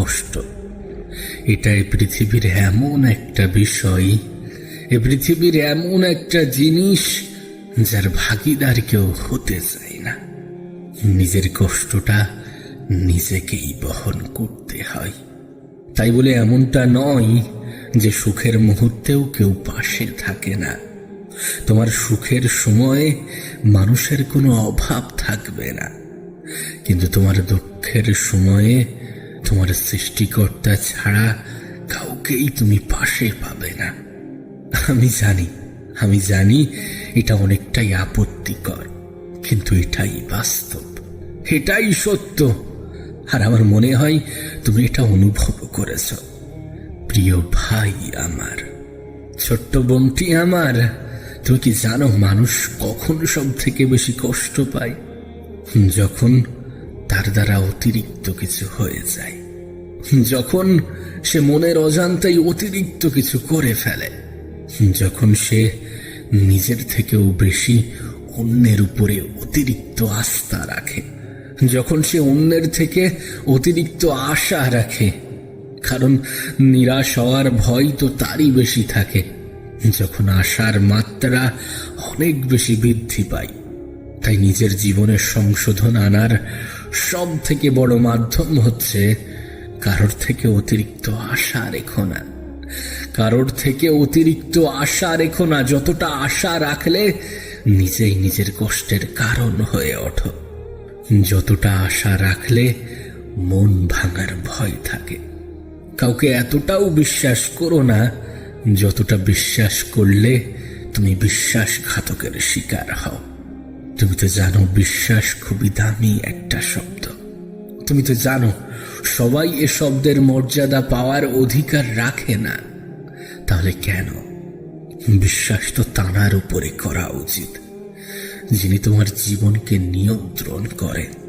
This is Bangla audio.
কষ্ট এটা এই পৃথিবীর এমন একটা বিষয়, এ পৃথিবীর এমন একটা জিনিস যার ভাগিদার কেউ হতে চায় না। নিজের কষ্টটা নিজেকেই বহন করতে হয়। তাই বলে এমনটা নয় যে সুখের মুহূর্তেও কেউ পাশে থাকে না। তোমার সুখের সময়ে মানুষের কোনো অভাব থাকবে না। কিন্তু তোমার দুঃখের সময়ে তোমার সৃষ্টিকর্তা ছাড়া কাউকেই তুমি পাশে পাবে না। আমি জানি আমি জানি এটা অনেকটাই আপত্তিকর, কিন্তু এটাই বাস্তব, এটাই সত্য। আর আমার মনে হয় তুমি এটা অনুভব করেছ। প্রিয় ভাই আমার, ছোট্ট বোনটি আমার, তুমি কি জানো মানুষ কখন সব থেকে বেশি কষ্ট পায়? যখন তার দ্বারা অতিরিক্ত কিছু হয়ে যায়। যখন সে মনের অজান্তেই অতিরিক্ত কিছু করে ফেলে, যখন সে নিজের থেকেও বেশি অন্যের উপরে অতিরিক্ত আস্থা রাখে, যখন সে অন্যের থেকে অতিরিক্ত আশা রাখে, কারণ নিরাশ হওয়ার ভয় তো তারই বেশি থাকে, যখন আশার মাত্রা অনেক বেশি বৃদ্ধি পায়, তাই নিজের জীবনের সংশোধন আনার সব থেকে বড় মাধ্যম হচ্ছে কারোর থেকে অতিরিক্ত আশা রেখো না। কারোর থেকে অতিরিক্ত আশা রেখো না, যতটা আশা রাখলে নিজেই নিজের কষ্টের কারণ হয়ে ওঠো। যতটা আশা রাখলে মন ভাঙার ভয় থাকে। কাউকে এতটাও বিশ্বাস করো না, যতটা বিশ্বাস করলে তুমি বিশ্বাসঘাতকের শিকার হও। তুমি তো জানো বিশ্বাস খুবই দামি একটা শব্দ। তুমি তো জানো, সবাই এ শব্দের মর্যাদা পাওয়ার অধিকার রাখে না। তাহলে কেন? বিশ্বাস তো তাঁর উপরে করা উচিত, যিনি তোমার জীবনকে নিয়ন্ত্রণ করেন।